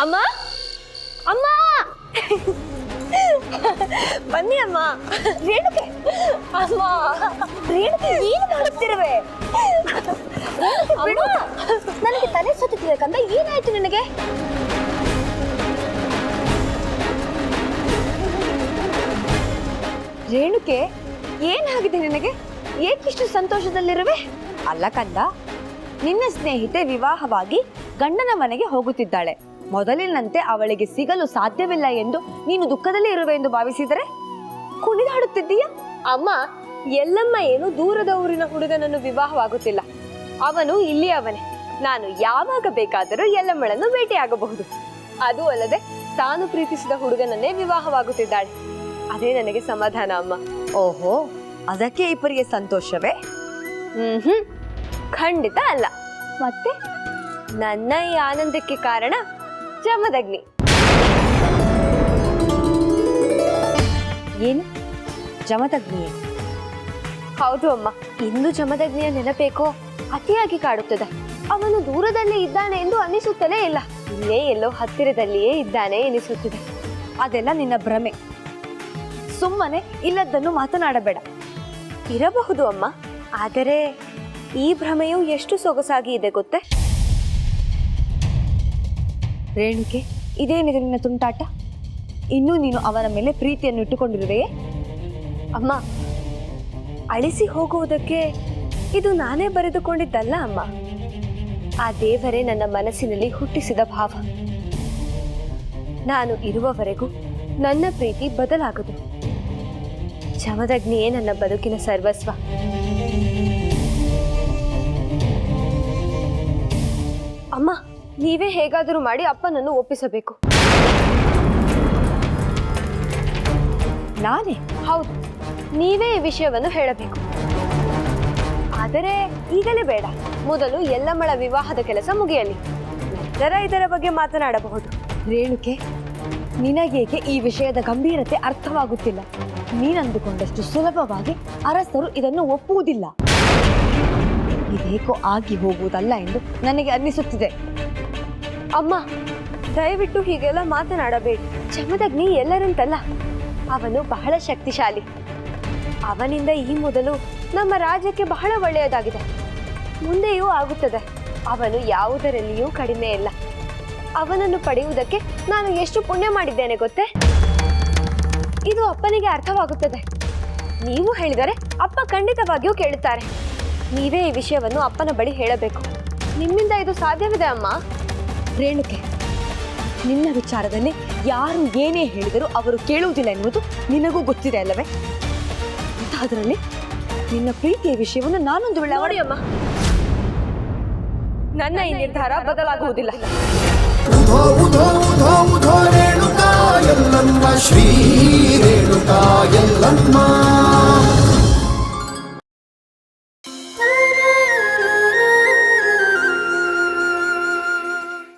ಅಮ್ಮ ಅಮ್ಮ ಬನ್ನಿ ಅಮ್ಮ ರೇಣುಕೆ ಅಮ್ಮ ರೇಣುಕೆ ಏನು ಮಾಡುತ್ತಿರುವೆ ಅಮ್ಮ ನನಗೆ ತಲೆ ಸುತ್ತಿದೆ ಕಂದ ಏನಾಯ್ತು ನಿನಗೆ ರೇಣುಕೆ ಏನಾಗಿದೆ ನಿನಗೆ ಏಕಿಷ್ಟು ಸಂತೋಷದಲ್ಲಿರುವೆ ಅಲ್ಲ ಕಂದ ನಿನ್ನ ಸ್ನೇಹಿತೆ ವಿವಾಹವಾಗಿ ಗಂಡನ ಮನೆಗೆ ಹೋಗುತ್ತಿದ್ದಾಳೆ ಮೊದಲಿನಂತೆ ಅವಳಿಗೆ ಸಿಗಲು ಸಾಧ್ಯವಿಲ್ಲ ಎಂದು ನೀನು ದುಃಖದಲ್ಲಿ ಇರುವೆ ಎಂದು ಭಾವಿಸಿದರೆ ಕುಣಿದಾಡುತ್ತಿದ್ದೀಯ? ಅಮ್ಮ ಎಲ್ಲಮ್ಮ ಏನು ದೂರದ ಊರಿನ ಹುಡುಗನನ್ನು ವಿವಾಹವಾಗುತ್ತಿಲ್ಲ. ಅವನು ಇಲ್ಲಿ ಅವನೇ. ನಾನು ಯಾವಾಗ ಬೇಕಾದರೂ ಎಲ್ಲಮ್ಮಳನ್ನು ಭೇಟಿಯಾಗಬಹುದು ಅದು ಅಲ್ಲದೆ ತಾನು ಪ್ರೀತಿಸಿದ ಹುಡುಗನನ್ನೇ ವಿವಾಹವಾಗುತ್ತಿದ್ದಾಳೆ. ಅದೇ ನನಗೆ ಸಮಾಧಾನ ಅಮ್ಮ. ಓಹೋ ಅದಕ್ಕೆ ಇಬ್ಬರಿಗೆ ಸಂತೋಷವೇ? ಹ್ಮ್ ಹ್ಮ್ ಖಂಡಿತ ಅಲ್ಲ. ಮತ್ತೆ? ನನ್ನ ಈ ಆನಂದಕ್ಕೆ ಕಾರಣ ಜಮದಗ್ನಿ ಏನು? ಚಮದಗ್ನಿ ಹೌದು ಅಮ್ಮ. ಇಂದು ಜಮದಗ್ನಿಯ ನೆನಪೇಕೋ ಅತಿಯಾಗಿ ಕಾಡುತ್ತದೆ. ಅವನು ದೂರದಲ್ಲಿ ಇದ್ದಾನೆ ಎಂದು ಅನಿಸುತ್ತಲೇ ಇಲ್ಲ. ಇಲ್ಲೇ ಎಲ್ಲೋ ಹತ್ತಿರದಲ್ಲಿಯೇ ಇದ್ದಾನೆ ಎನಿಸುತ್ತಿದೆ. ಅದೆಲ್ಲ ನಿನ್ನ ಭ್ರಮೆ. ಸುಮ್ಮನೆ ಇಲ್ಲದ್ದನ್ನು ಮಾತನಾಡಬೇಡ. ಇರಬಹುದು ಅಮ್ಮ. ಆದರೆ ಈ ಭ್ರಮೆಯು ಎಷ್ಟು ಸೊಗಸಾಗಿ ಇದೆ ಗೊತ್ತೇ? ರೇಣುಕೆ, ಇದೇನಿದೆ ನಿನ್ನ ತುಂಟಾಟ? ಇನ್ನೂ ನೀನು ಅವನ ಮೇಲೆ ಪ್ರೀತಿಯನ್ನು ಇಟ್ಟುಕೊಂಡಿರುವೆಯೇ? ಅಮ್ಮ, ಅಳಿಸಿ ಹೋಗುವುದಕ್ಕೆ ಇದು ನಾನೇ ಬರೆದುಕೊಂಡಿದ್ದಲ್ಲ ಅಮ್ಮ. ಆ ದೇವರೇ ನನ್ನ ಮನಸ್ಸಿನಲ್ಲಿ ಹುಟ್ಟಿಸಿದ ಭಾವ. ನಾನು ಇರುವವರೆಗೂ ನನ್ನ ಪ್ರೀತಿ ಬದಲಾಗದು. ಚಮದಗ್ನಿಯೇ ನನ್ನ ಬದುಕಿನ ಸರ್ವಸ್ವ. ನೀವೇ ಹೇಗಾದರೂ ಮಾಡಿ ಅಪ್ಪನನ್ನು ಒಪ್ಪಿಸಬೇಕು. ನಾನೇ? ಹೌದು ನೀವೇ ಈ ವಿಷಯವನ್ನು ಹೇಳಬೇಕು. ಆದರೆ ಈಗಲೇ ಬೇಡ. ಮೊದಲು ಎಲ್ಲಮ್ಮಳ ವಿವಾಹದ ಕೆಲಸ ಮುಗಿಯಲಿ. ನಂತರ ಇದರ ಬಗ್ಗೆ ಮಾತನಾಡಬಹುದು. ರೇಣುಕೆ ನಿನಗೇಕೆ ಈ ವಿಷಯದ ಗಂಭೀರತೆ ಅರ್ಥವಾಗುತ್ತಿಲ್ಲ? ನೀನಂದುಕೊಂಡಷ್ಟು ಸುಲಭವಾಗಿ ಅರಸರು ಇದನ್ನು ಒಪ್ಪುವುದಿಲ್ಲ. ಇದೇಕೋ ಆಗಿ ಹೋಗುವುದಲ್ಲ ಎಂದು ನನಗೆ ಅನ್ನಿಸುತ್ತಿದೆ. ಅಮ್ಮ, ದಯವಿಟ್ಟು ಹೀಗೆಲ್ಲ ಮಾತನಾಡಬೇಡಿ. ಜಮದಗ್ನಿ ಎಲ್ಲರಂತಲ್ಲ. ಅವನು ಬಹಳ ಶಕ್ತಿಶಾಲಿ. ಅವನಿಂದ ಈ ಮೊದಲು ನಮ್ಮ ರಾಜ್ಯಕ್ಕೆ ಬಹಳ ಒಳ್ಳೆಯದಾಗಿದೆ. ಮುಂದೆಯೂ ಆಗುತ್ತದೆ. ಅವನು ಯಾವುದರಲ್ಲಿಯೂ ಕಡಿಮೆ ಇಲ್ಲ. ಅವನನ್ನು ಪಡೆಯುವುದಕ್ಕೆ ನಾನು ಎಷ್ಟು ಪುಣ್ಯ ಮಾಡಿದ್ದೇನೆ ಗೊತ್ತೇ? ಇದು ಅಪ್ಪನಿಗೆ ಅರ್ಥವಾಗುತ್ತದೆ. ನೀವು ಹೇಳಿದರೆ ಅಪ್ಪ ಖಂಡಿತವಾಗಿಯೂ ಕೇಳುತ್ತಾರೆ. ನೀವೇ ಈ ವಿಷಯವನ್ನು ಅಪ್ಪನ ಬಳಿ ಹೇಳಬೇಕು. ನಿಮ್ಮಿಂದ ಇದು ಸಾಧ್ಯವಿದೆ ಅಮ್ಮ. ರೇಣುಕೆ ನಿನ್ನ ವಿಚಾರದಲ್ಲಿ ಯಾರು ಏನೇ ಹೇಳಿದರೂ ಅವರು ಕೇಳುವುದಿಲ್ಲ ಎನ್ನುವುದು ನಿನಗೂ ಗೊತ್ತಿದೆ ಅಲ್ಲವೇ? ಅದರಲ್ಲಿ ನಿನ್ನ ಪ್ರೀತಿಯ ವಿಷಯವನ್ನು ನಾನೊಂದು ವೇಳೆ ಅವಳಿಯಮ್ಮ ಅಮ್ಮ. ನನ್ನ ಈ ನಿರ್ಧಾರ ಬದಲಾಗುವುದಿಲ್ಲ.